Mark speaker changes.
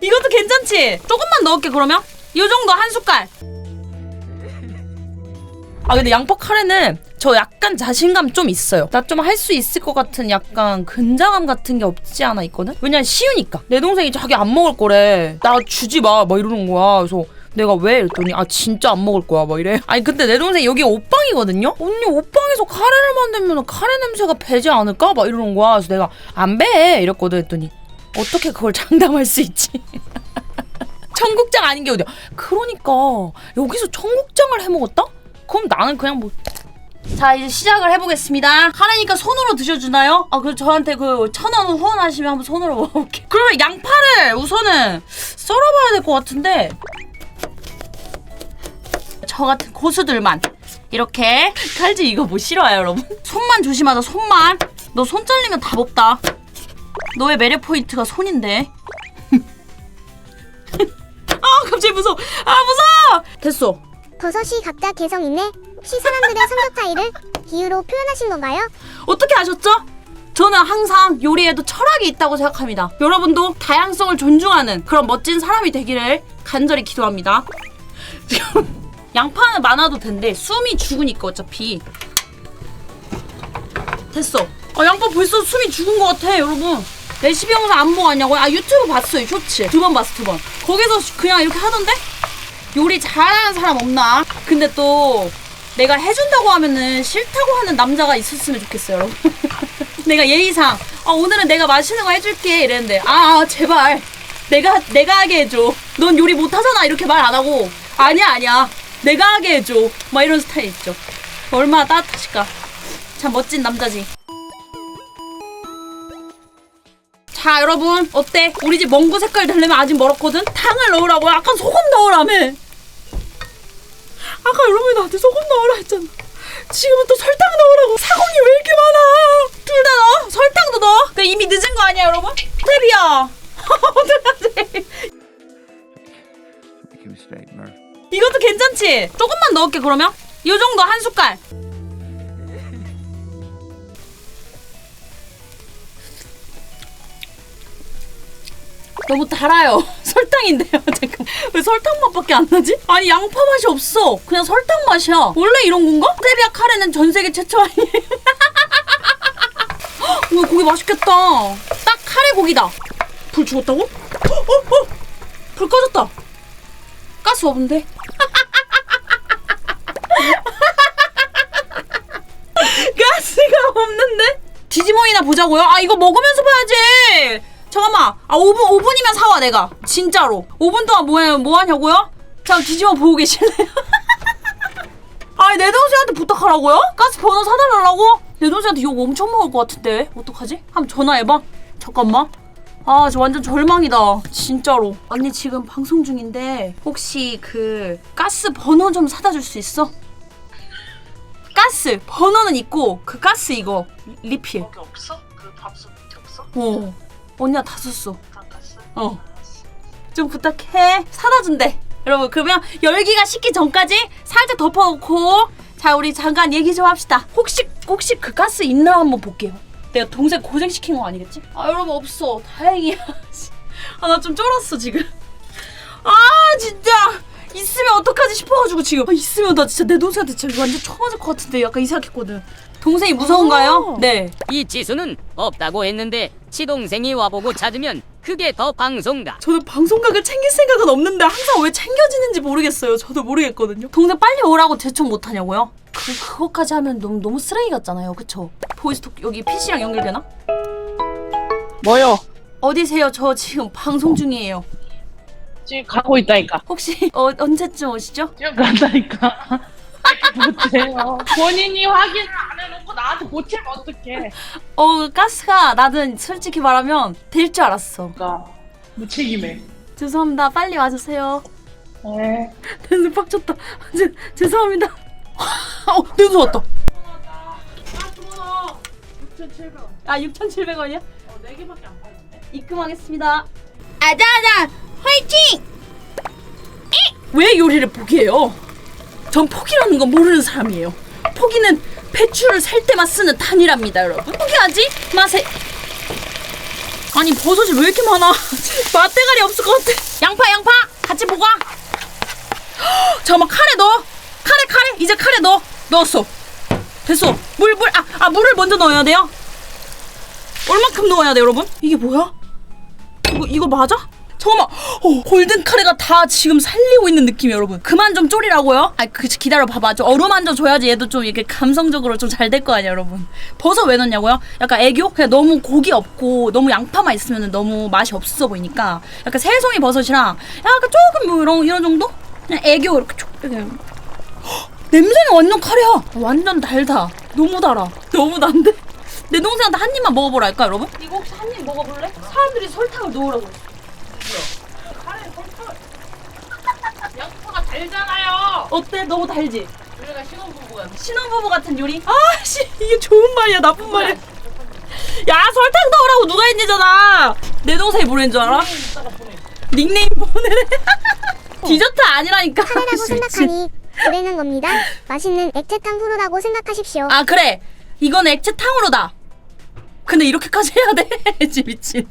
Speaker 1: 이것도 괜찮지? 조금만 넣을게 그러면. 이 정도 한 숟갈. 아 근데 양파 카레는 저 약간 자신감 좀 있어요. 나 좀 할 수 있을 것 같은 약간 근자감 같은 게 없지 않아 있거든? 왜냐면 쉬우니까. 내 동생이 자기 안 먹을 거래. 나 주지 마막 이러는 거야. 그래서 내가 왜? 이랬더니 아 진짜 안 먹을 거야 막 이래 아니 근데 내 동생 여기 옷방이거든요 언니 옷방에서 카레를 만들면 카레 냄새가 배지 않을까? 막 이러는 거야 그래서 내가 안 배 이랬거든 했더니 어떻게 그걸 장담할 수 있지? 청국장 아닌 게 어디야? 그러니까 여기서 청국장을 해 먹었다? 그럼 나는 그냥 뭐. 자 이제 시작을 해보겠습니다. 하나니까 손으로 드셔주나요? 아 그럼 저한테 그 천 원 후원하시면 한번 손으로 먹어볼게. 그러면 양파를 우선은 썰어봐야 될 것 같은데 저 같은 고수들만 이렇게 칼질 이거 뭐 싫어요 여러분? 손만 조심하자 손만. 너 손 잘리면 답 없다. 너의 매력 포인트가 손인데. 아 갑자기 무서워. 아 무서워. 됐어.
Speaker 2: 버섯이 각자 개성 있네. 혹시 사람들의 성격 차이를 비유로 표현하신 건가요?
Speaker 1: 어떻게 아셨죠? 저는 항상 요리에도 철학이 있다고 생각합니다. 여러분도 다양성을 존중하는 그런 멋진 사람이 되기를 간절히 기도합니다. 지금 양파는 많아도 된대. 숨이 죽으니까 어차피. 됐어. 아, 양파 벌써 숨이 죽은 것 같아, 여러분. 레시피 영상 안 보고 왔냐고요? 아, 유튜브 봤어요, 쇼츠. 두 번 봤어, 두 번. 거기서 그냥 이렇게 하던데? 요리 잘하는 사람 없나? 근데 또 내가 해준다고 하면은 싫다고 하는 남자가 있었으면 좋겠어요, 여러분. 내가 예의상 아, 오늘은 내가 맛있는 거 해줄게 이랬는데 아, 아 제발 내가 내가 하게 해줘. 넌 요리 못하잖아 이렇게 말 안 하고 아니야 아니야 내가 하게 해줘. 막 이런 스타일 있죠. 얼마나 따뜻하실까. 참 멋진 남자지. 자 여러분 어때? 우리 집 멍구 색깔 되려면 아직 멀었거든? 당을 넣으라고 약간 소금 넣으라며 아까 여러분이 나한테 소금 넣으라 했잖아 지금은 또 설탕 괜찮지? 조금만 넣을게 그러면 이 정도 한 숟갈 너무 달아요 설탕인데요 잠깐 왜 설탕 맛밖에 안 나지? 아니 양파 맛이 없어 그냥 설탕 맛이야 원래 이런 건가? 스테비아 카레는 전 세계 최초 아니에요? 와 고기 맛있겠다 딱 카레 고기다 불 죽었다고? 어? 어? 어? 불 꺼졌다 가스 없는데? 5분이나 보자고요? 아 이거 먹으면서 봐야지 잠깐만 아 5분 5분이면 사와 내가 진짜로 5분 동안 뭐해 뭐하냐고요? 자 뒤집어 보고 계실래요? 아니 내동생한테 부탁하라고요? 가스 번호 사달라고? 내동생한테 욕 엄청 먹을 것 같은데 어떡하지? 한번 전화해봐 잠깐만 아, 저 완전 절망이다. 진짜로. 언니 지금 방송 중인데 혹시 그 가스 번호 좀 사다 줄 수 있어? 가스 번호는 있고 그 가스 이거 리필.
Speaker 3: 거기 없어? 그 밥솥 밑에 없어?
Speaker 1: 어. 언니가 다 썼어.
Speaker 3: 다 갔어?
Speaker 1: 어. 좀 부탁해. 사다 준대. 여러분 그러면 열기가 식기 전까지 살짝 덮어놓고 자 우리 잠깐 얘기 좀 합시다. 혹시 혹시 그 가스 있나 한번 볼게요. 내가 동생 고생 시킨 거 아니겠지? 아 여러분 없어. 다행이야. 아 나 좀 쫄았어 지금. 아 진짜 있으면 어떡하지 싶어가지고 지금 아, 있으면 나 진짜 내 동생한테 진짜 완전 쳐맞을 것 같은데 약간 이 생각했거든. 동생이 무서운가요?
Speaker 4: 아.
Speaker 1: 네.
Speaker 4: 이 지수는 없다고 했는데 치동생이 와보고 찾으면 그게 더 방송다.
Speaker 1: 저는 방송각을 챙길 생각은 없는데 항상 왜 챙겨지는지 모르겠어요. 저도 모르겠거든요. 동생 빨리 오라고 제청 못하냐고요? 그 그거까지 하면 너무 너무 쓰레기 같잖아요. 그쵸? 보이스톡 여기 PC랑 연결되나?
Speaker 3: 뭐요?
Speaker 1: 어디세요? 저 지금 방송 중이에요.
Speaker 3: 지금 가고 있다니까.
Speaker 1: 혹시 어, 언제쯤 오시죠?
Speaker 3: 지금 간다니까. 못해요. 본인이 확인을 안 해놓고 나한테 못하면 어떡해.
Speaker 1: 어 가스가 나는 솔직히 말하면 될 줄 알았어.
Speaker 3: 그러니까 무책임해.
Speaker 1: 죄송합니다. 빨리 와주세요.
Speaker 3: 네.
Speaker 1: 대수 빡쳤다. 제, 죄송합니다. 어, 대수 왔다.
Speaker 3: 아, 6,700원.
Speaker 1: 아 6,700원이야?
Speaker 3: 어, 4개밖에 안 팔던데.
Speaker 1: 입금하겠습니다. 아자아자 화이팅! 왜 요리를 포기해요? 전 포기라는 건 모르는 사람이에요. 포기는 배추를 살 때만 쓰는 단위랍니다, 여러분. 포기하지 마세요. 아니 버섯이 왜 이렇게 많아? 맛대가리 없을 것 같아. 양파 양파 같이 보가. 잠깐만 카레 넣어. 카레 카레 이제 카레 넣어. 넣었어. 됐어. 물 물 아 아 물을 먼저 넣어야 돼요. 얼만큼 넣어야 돼 여러분? 이게 뭐야? 이거 이거 맞아? 잠깐만. 어, 골든 카레가 다 지금 살리고 있는 느낌이에요, 여러분. 그만 좀 졸이라고요? 아, 그 기다려 봐봐. 좀 어루만져 줘야지 얘도 좀 이렇게 감성적으로 좀 잘 될 거 아니야, 여러분. 버섯 왜 넣냐고요? 약간 애교? 그냥 너무 고기 없고 너무 양파만 있으면 너무 맛이 없어 보이니까 약간 새송이 버섯이랑 약간 조금 뭐 이런 이런 정도? 그냥 애교 이렇게 쭉 이렇게. 헉, 냄새는 완전 카레야. 완전 달다. 너무 달아. 너무 단데? 내 동생한테 한 입만 먹어보랄까, 여러분? 이거 혹시 한 입 먹어볼래? 사람들이 설탕을 넣으라고 했어.
Speaker 3: 양파가 달잖아요.
Speaker 1: 어때? 너무 달지?
Speaker 3: 우리가 신혼부부야.
Speaker 1: 신혼부부 같은 요리? 아씨 이게 좋은 말이야 나쁜 말이야 야 설탕 넣으라고 누가 했냐잖아 내 동생이 보낸 줄 알아?
Speaker 3: 이따가 보내.
Speaker 1: 닉네임 보내래 디저트 아니라니까 미친.
Speaker 2: 생각하니 보내는 겁니다. 맛있는 액체탕 후루라고 생각하십시오.
Speaker 1: 아 그래 이건 액체탕으로다 근데 이렇게까지 해야 돼? 미친